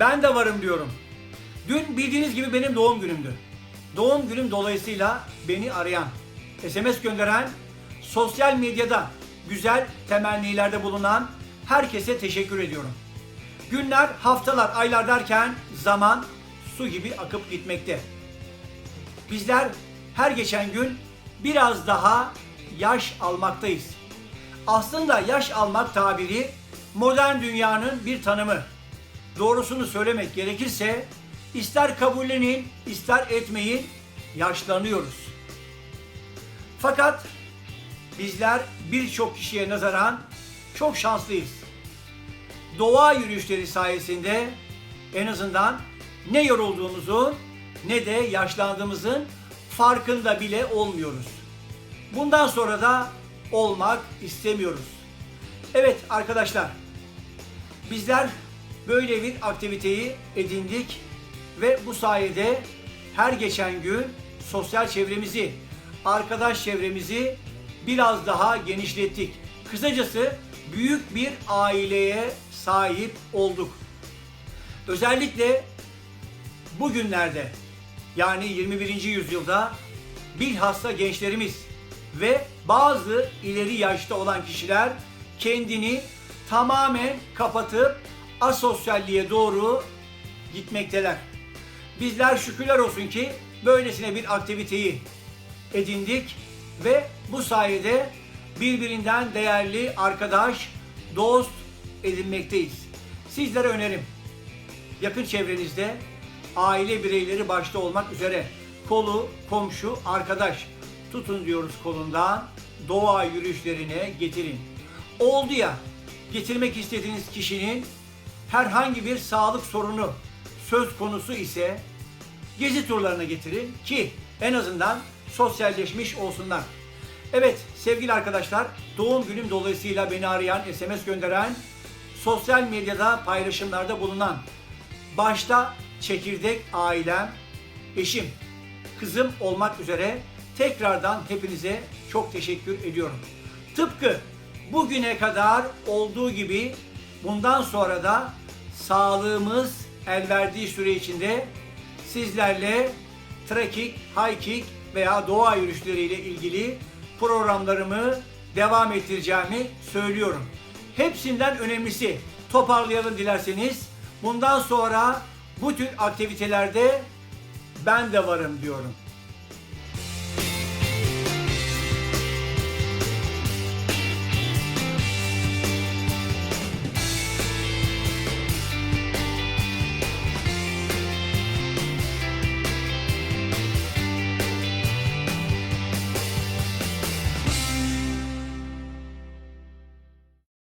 Ben de varım diyorum. Dün bildiğiniz gibi benim doğum günümdü. Doğum günüm dolayısıyla beni arayan, SMS gönderen, sosyal medyada güzel temennilerde bulunan herkese teşekkür ediyorum. Günler, haftalar, aylar derken zaman su gibi akıp gitmekte. Bizler her geçen gün biraz daha yaş almaktayız. Aslında yaş almak tabiri modern dünyanın bir tanımı. Doğrusunu söylemek gerekirse ister kabullenin ister etmeyin yaşlanıyoruz. Fakat bizler birçok kişiye nazaran çok şanslıyız. Doğa yürüyüşleri sayesinde en azından ne yorulduğumuzun ne de yaşlandığımızın farkında bile olmuyoruz. Bundan sonra da olmak istemiyoruz. Evet arkadaşlar, bizler böyle bir aktiviteyi edindik ve bu sayede her geçen gün sosyal çevremizi, arkadaş çevremizi biraz daha genişlettik. Kısacası büyük bir aileye sahip olduk. Özellikle bugünlerde yani 21. yüzyılda bilhassa gençlerimiz ve bazı ileri yaşta olan kişiler kendini tamamen kapatıp asosyalliğe doğru gitmekteler. Bizler şükürler olsun ki böylesine bir aktiviteyi edindik ve bu sayede birbirinden değerli arkadaş, dost edinmekteyiz. Sizlere önerim yakın çevrenizde aile bireyleri başta olmak üzere kolu, komşu, arkadaş tutun diyoruz kolundan doğa yürüyüşlerine getirin. Oldu ya getirmek istediğiniz kişinin herhangi bir sağlık sorunu söz konusu ise gezi turlarına getirin ki en azından sosyalleşmiş olsunlar. Evet sevgili arkadaşlar doğum günüm dolayısıyla beni arayan, SMS gönderen, sosyal medyada paylaşımlarda bulunan başta çekirdek ailem, eşim, kızım olmak üzere tekrardan hepinize çok teşekkür ediyorum. Tıpkı bugüne kadar olduğu gibi bundan sonra da sağlığımız el verdiği süre içinde sizlerle trekking, hiking veya doğa yürüyüşleriyle ilgili programlarımı devam ettireceğimi söylüyorum. Hepsinden önemlisi toparlayalım dilerseniz. Bundan sonra bu tür aktivitelerde ben de varım diyorum.